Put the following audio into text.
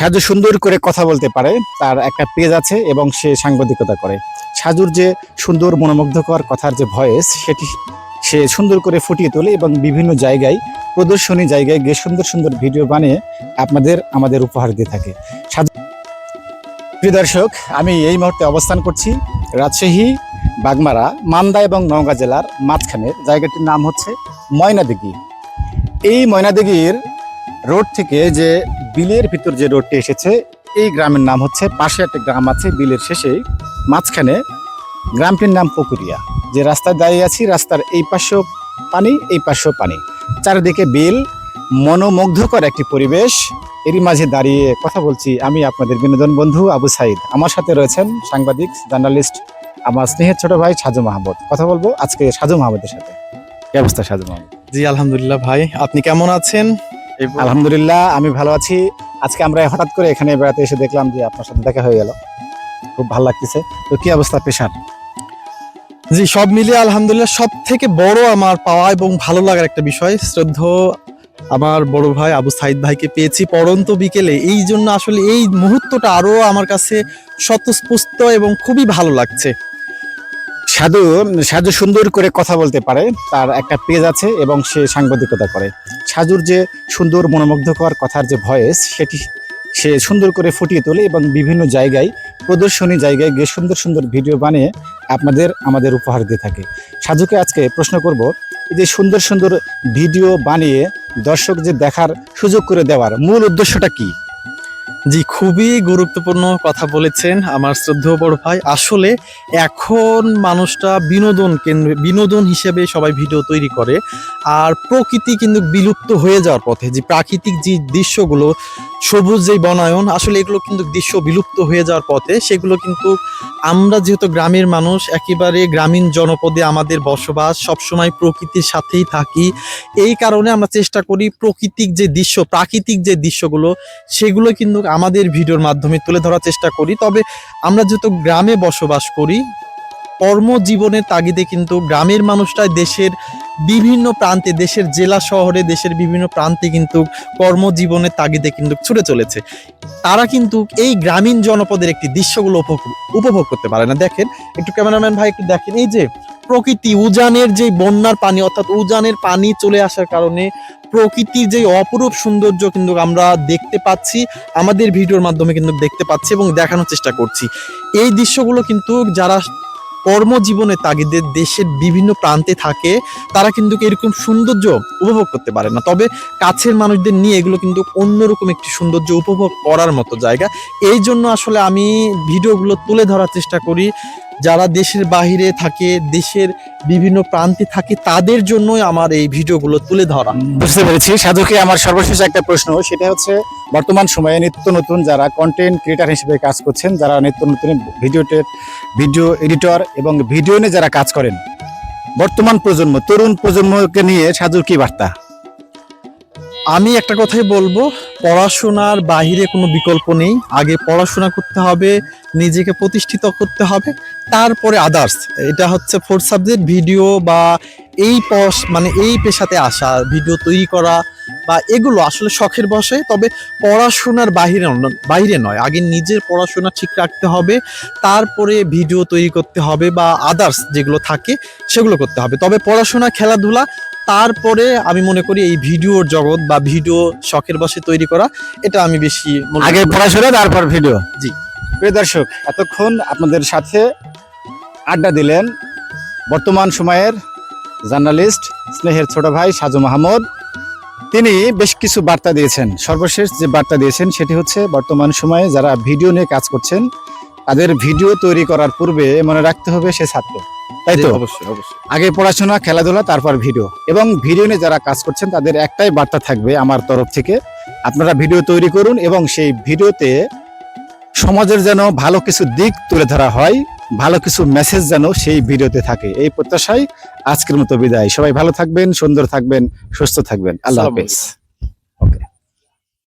সাজু সুন্দর করে কথা বলতে পারে, তার একটা পেজ আছে এবং সে সাংবাদিকতা করে। সাজুর যে সুন্দর মনোমুগ্ধকর কথার যে ভয়েস সেটি সে সুন্দর করে ফুটিয়ে তোলে এবং বিভিন্ন জায়গায়, প্রদর্শনী জায়গায় গিয়ে সুন্দর সুন্দর ভিডিও বানিয়ে আপনাদের, আমাদের উপহার দিয়ে থাকে। সাজু প্রিয় দর্শক, আমি এই মুহূর্তে অবস্থান করছি রাজশাহী, বাগমারা মান্দা এবং নওগাঁ জেলার মাঝখানে জায়গাটির নাম হচ্ছে ময়নাদিঘি। এই ময়নাদিঘির রোড থেকে যে বিলের ভিতর যে রোডটি এসেছে, এই গ্রামের নাম হচ্ছে, পাশে একটা গ্রাম আছে, বিলের শেষেই মাঝখানে গ্রামটির নাম পুকুরিয়া। যে রাস্তায় দাঁড়িয়ে আছি, রাস্তার এই পাশেও পানি, এই পাশেও পানি। চারিদিকে বিল, মনোমুগ্ধকর একটি পরিবেশ। এরই মাঝে দাঁড়িয়ে কথা বলছি আমি আপনাদের বিনোদন বন্ধু আবু সাইদ। আমার সাথে রয়েছেন সাংবাদিক, জার্নালিস্ট, আমার স্নেহের ছোট ভাই সাজু মাহমুদ। কথা বলব আজকে সাজু মাহমুদের সাথে। কি অবস্থা সাজু মাহমুদ? জি, আলহামদুলিল্লাহ ভাই, আপনি কেমন আছেন? আলহামদুলিল্লাহ আমি ভালো আছি। আজকে আমরা হঠাৎ করে এখানে বেড়াতে এসে দেখলাম যে আপনার সাথে দেখা হয়ে গেল। খুব ভালো লাগতেছে। তো কি অবস্থা পেশার? জি সব মিলিয়ে আলহামদুলিল্লাহ সব থেকে বড় আমার পাওয়া এবং ভালো লাগার একটা বিষয় শ্রদ্ধ আমার বড় ভাই আবু সাইদ ভাইকে পেয়েছি পরন্ত বিকেলে। এই জন্য আসলে এই মুহূর্তটা আরও আমার কাছে স্বতঃস্ফূর্ত এবং খুবই ভালো লাগছে। সাধু সাজু সুন্দর করে কথা বলতে পারে, তার একটা পেজ আছে এবং সে সাংবাদিকতা করে। সাজুর যে সুন্দর মনোমুগ্ধকর কথার যে ভয়েস, সেটি সে সুন্দর করে ফুটিয়ে তোলে এবং বিভিন্ন জায়গায়, প্রদর্শনী জায়গায় গিয়ে সুন্দর সুন্দর ভিডিও বানিয়ে আপনাদের, আমাদের উপহার দিয়ে থাকে। সাজুকে আজকে প্রশ্ন করব, এই যে সুন্দর সুন্দর ভিডিও বানিয়ে দর্শক যে দেখার সুযোগ করে দেওয়ার মূল উদ্দেশ্যটা কি? জি, খুবই গুরুত্বপূর্ণ কথা বলেছেন আমার শ্রদ্ধেয় বড় ভাই। আসলে এখন মানুষটা বিনোদন কেন্দ্র, বিনোদন হিসেবে সবাই ভিডিও তৈরি করে আর প্রকৃতি কিন্তু বিলুপ্ত হয়ে যাওয়ার পথে যে প্রাকৃতিক যে দৃশ্যগুলো, সবুজ যে বনায়ন, আসলে এগুলো কিন্তু দৃশ্য বিলুপ্ত হয়ে যাওয়ার পথে। সেগুলো কিন্তু আমরা যেহেতু গ্রামের মানুষ, একেবারে গ্রামীণ জনপদে আমাদের বসবাস, সবসময় প্রকৃতির সাথেই থাকি। এই কারণে আমরা চেষ্টা করি প্রকৃতিক যে দৃশ্য, প্রাকৃতিক যে দৃশ্যগুলো, সেগুলো কিন্তু আমাদের ভিডিওর মাধ্যমে তুলে ধরার চেষ্টা করি। তবে আমরা যেহেতু গ্রামে বসবাস করি, কর্মজীবনের তাগিদে কিন্তু গ্রামের মানুষটাই দেশের বিভিন্ন প্রান্তে, দেশের জেলা শহরে, দেশের বিভিন্ন প্রান্তে কিন্তু কর্মজীবনের তাগিদে কিন্তু ছুটে চলেছে। তারা কিন্তু এই গ্রামীণ জনপদের একটি দৃশ্যগুলো উপভোগ করতে পারে না। দেখেন, একটু ক্যামেরাম্যান ভাই একটু দেখেন, এই যে প্রকৃতি উজানের যে বন্যার পানি, অর্থাৎ উজানের পানি চলে আসার কারণে প্রকৃতির যে অপরূপ সৌন্দর্য কিন্তু আমরা দেখতে পাচ্ছি, আমাদের ভিডিওর মাধ্যমে কিন্তু দেখতে পাচ্ছি এবং দেখানোর চেষ্টা করছি। এই দৃশ্যগুলো কিন্তু যারা কর্মজীবনে তাগিদের দেশের বিভিন্ন প্রান্তে থাকে, তারা কিন্তু এরকম সৌন্দর্য উপভোগ করতে পারে না। তবে কাছের মানুষদের নিয়ে এগুলো কিন্তু অন্যরকম একটি সৌন্দর্য উপভোগ করার মতো জায়গা। এই জন্য আসলে আমি ভিডিওগুলো তুলে ধরার চেষ্টা করি। যারা দেশের বাহিরে থাকে দেশের বিভিন্ন প্রান্তে থাকে তাদের জন্যই আমার এই ভিডিওগুলো তুলে ধরা। বুঝতে পেরেছি। সাধুকে আমার সর্বশেষ একটা প্রশ্ন সেটা হচ্ছে বর্তমান সময়ে নিত্য নতুন যারা কন্টেন্ট ক্রিয়েটার হিসেবে কাজ করছেন যারা নিত্য নতুন ভিডিওতে ভিডিও এডিটর এবং ভিডিও নিয়ে যারা কাজ করেন বর্তমান প্রজন্ম তরুণ প্রজন্মকে নিয়ে সাধুর কি বার্তা? আমি একটা কথাই বলব পড়াশোনার বাহিরে কোনো বিকল্প নেই। আগে পড়াশোনা করতে হবে নিজেকে প্রতিষ্ঠিত করতে হবে। তারপরে আদার্স এটা হচ্ছে ফোর্থ সাবজেক্ট ভিডিও বা এই পশ মানে এই পেশাতে আসা ভিডিও তৈরি করা বা এগুলো আসলে শখের বসে তবে পড়াশোনার বাহিরে বাইরে নয়। আগে নিজের পড়াশোনা ঠিক রাখতে হবে তারপরে ভিডিও তৈরি করতে হবে বা আদার্স যেগুলো থাকে সেগুলো করতে হবে। তবে পড়াশোনা খেলাধুলা তারপরে আমি মনে করি এই ভিডিওর জগৎ বা ভিডিও শখের বসে তৈরি করা এটা আমি বেশি আগে পড়াশোনা তারপর ভিডিও জি। প্রিয় দর্শক এতক্ষণ আপনাদের সাথে আড্ডা দিলেন বর্তমান সময়ের জার্নালিস্ট স্নেহের ছোট ভাই সাজু মাহমুদ। তিনি বেশ কিছু বার্তা দিয়েছেন। সর্বশেষ যে বার্তা দিয়েছেন সেটি হচ্ছে বর্তমান সময়ে যারা ভিডিও নিয়ে কাজ করছেন তাদের ভিডিও তৈরি করার পূর্বে মনে রাখতে হবে সে ছাত্র। তাই তো? অবশ্যই অবশ্যই। আগে পড়াশোনা খেলাধুলা তারপর ভিডিও। এবং ভিডিও নিয়ে যারা কাজ করছেন তাদের একটাই বার্তা থাকবে আমার তরফ থেকে আপনারা ভিডিও তৈরি করুন এবং সেই ভিডিওতে সমাজের যেন ভালো কিছু দিক তুলে ধরা হয় ভালো কিছু মেসেজ যেন সেই ভিডিওতে থাকে। এই প্রত্যাশায় আজকের মতো বিদায়। সবাই ভালো থাকবেন সুন্দর থাকবেন সুস্থ থাকবেন। আল্লাহ হাফেজ।